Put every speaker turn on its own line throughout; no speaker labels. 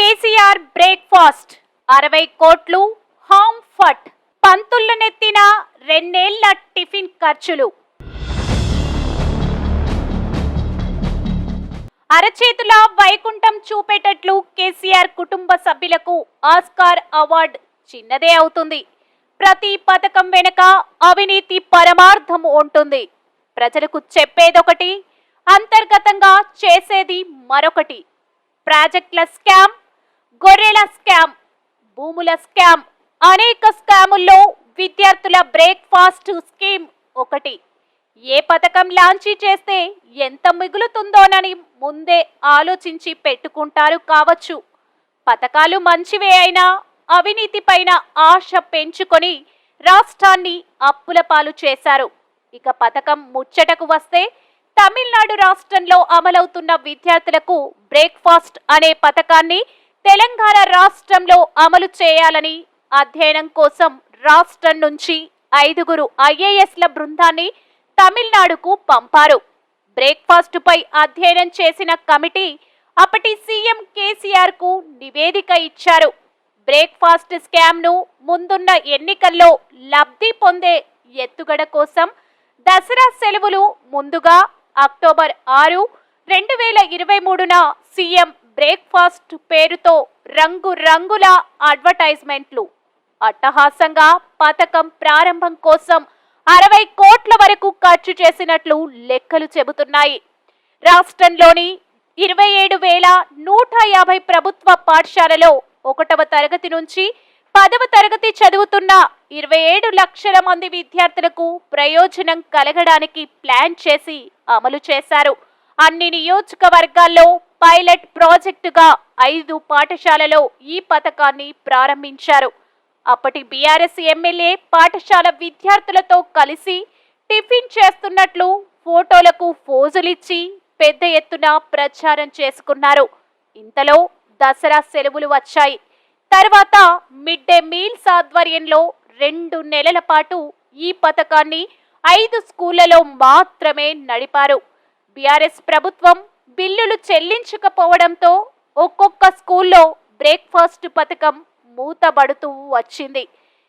KCR breakfast. అరవై కోట్లు హామ్ ఫట్. పంతుళ్ళు నెత్తిన రెండేళ్ళ టిఫిన్ ఖర్చులు. అరచేతుల వైకుంఠం చూపేటట్లు కేసీఆర్ కుటుంబ సభ్యులకు ఆస్కార్ అవార్డ్ చిన్నదే అవుతుంది. ప్రతి పథకం వెనుక అవినీతి పరమార్థం ఉంటుంది. ప్రజలకు చెప్పేదొకటి అంతర్గతంగా చేసేది మరొకటి. ప్రాజెక్టుల స్కామ్ భూముల స్కామ్. అనేక స్కాముల్లో విద్యార్థుల బ్రేక్ఫాస్ట్ స్కీమ్ ఒకటి. ఏ పథకం లాంచీ చేస్తే ఎంత మిగులుతుందోనని ముందే ఆలోచించి పెట్టుకుంటారు కావచ్చు. పథకాలు మంచివే అయినా అవినీతి పైన ఆశ పెంచుకొని రాష్ట్రాన్ని అప్పుల పాలు చేశారు. ఇక పథకం ముచ్చటకు వస్తే తమిళనాడు రాష్ట్రంలో అమలవుతున్న విద్యార్థులకు బ్రేక్ఫాస్ట్ అనే పథకాన్ని తెలంగాణ రాష్ట్రంలో అమలు చేయాలని అధ్యయనం కోసం రాష్ట్రం నుంచి ఐదుగురు ఐఏఎస్ల బృందాన్ని తమిళనాడుకు పంపారు. బ్రేక్ఫాస్ట్పై అధ్యయనం చేసిన కమిటీ అప్పటి సీఎం కేసీఆర్కు నివేదిక ఇచ్చారు. బ్రేక్ఫాస్ట్ స్కామ్ను ముందున్న ఎన్నికల్లో లబ్ధి పొందే ఎత్తుగడ కోసం దసరా సెలవులు ముందుగా అక్టోబర్ ఆరు రెండు వేల ఇరవై మూడున సీఎం బ్రేక్ఫాస్ట్ పేరుతో రంగు రంగుల అడ్వర్టైజ్మెంట్లు. అట్టహాసంగా పథకం ప్రారంభం కోసం అరవై కోట్ల వరకు ఖర్చు చేసినట్లు లెక్కలు చెబుతున్నాయి. రాష్ట్రంలోని ఇరవై ఏడు వేల నూట యాభై ప్రభుత్వ పాఠశాలలో ఒకటవ తరగతి నుంచి పదవ తరగతి చదువుతున్న ఇరవై ఏడు లక్షల మంది విద్యార్థులకు ప్రయోజనం కలగడానికి ప్లాన్ చేసి అమలు చేశారు. అన్ని నియోజకవర్గాల్లో పైలట్ ప్రాజెక్టుగా ఐదు పాఠశాలలో ఈ పథకాన్ని ప్రారంభించారు. అప్పటి బీఆర్ఎస్ ఎమ్మెల్యే పాఠశాల విద్యార్థులతో కలిసి టిఫిన్ చేస్తున్నట్లు ఫోటోలకు ఫోజులిచ్చి పెద్ద ఎత్తున ప్రచారం చేసుకున్నారు. ఇంతలో దసరా సెలవులు వచ్చాయి. తర్వాత మిడ్ డే మీల్స్ ఆధ్వర్యంలో రెండు నెలల పాటు ఈ పథకాన్ని ఐదు స్కూళ్ళలో మాత్రమే నడిపారు. బీఆర్ఎస్ ప్రభుత్వం బిల్లులు చెల్లించకపోవడంతో ఒక్కొక్క స్కూల్లో బ్రేక్ఫాస్ట్ పథకం మూతబడుతూ వచ్చింది.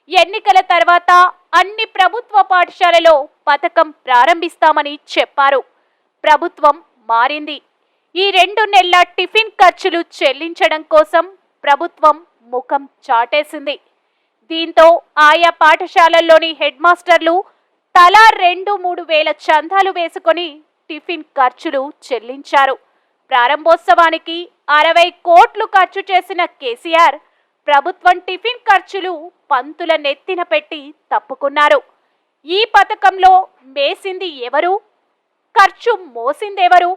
ఎన్నికల తర్వాత అన్ని ప్రభుత్వ పాఠశాలలో పథకం ప్రారంభిస్తామని చెప్పారు. ప్రభుత్వం మారింది. ఈ రెండు నెలల టిఫిన్ ఖర్చులు చెల్లించడం కోసం ప్రభుత్వం ముఖం చాటేసింది. దీంతో ఆయా పాఠశాలల్లోని హెడ్ మాస్టర్లు తలా రెండు మూడు వేల చందాలు వేసుకొని టిఫిన్ ఖర్చులు చెల్లించారు. ప్రారంభోత్సవానికి అరవై కోట్లు ఖర్చు చేసిన కేసీఆర్ ప్రభుత్వం టిఫిన్ ఖర్చులు పంతుల నెత్తిన పెట్టి తప్పుకున్నారు. ఈ పథకంలో మేసింది ఎవరు? ఖర్చు మోసిందెవరు?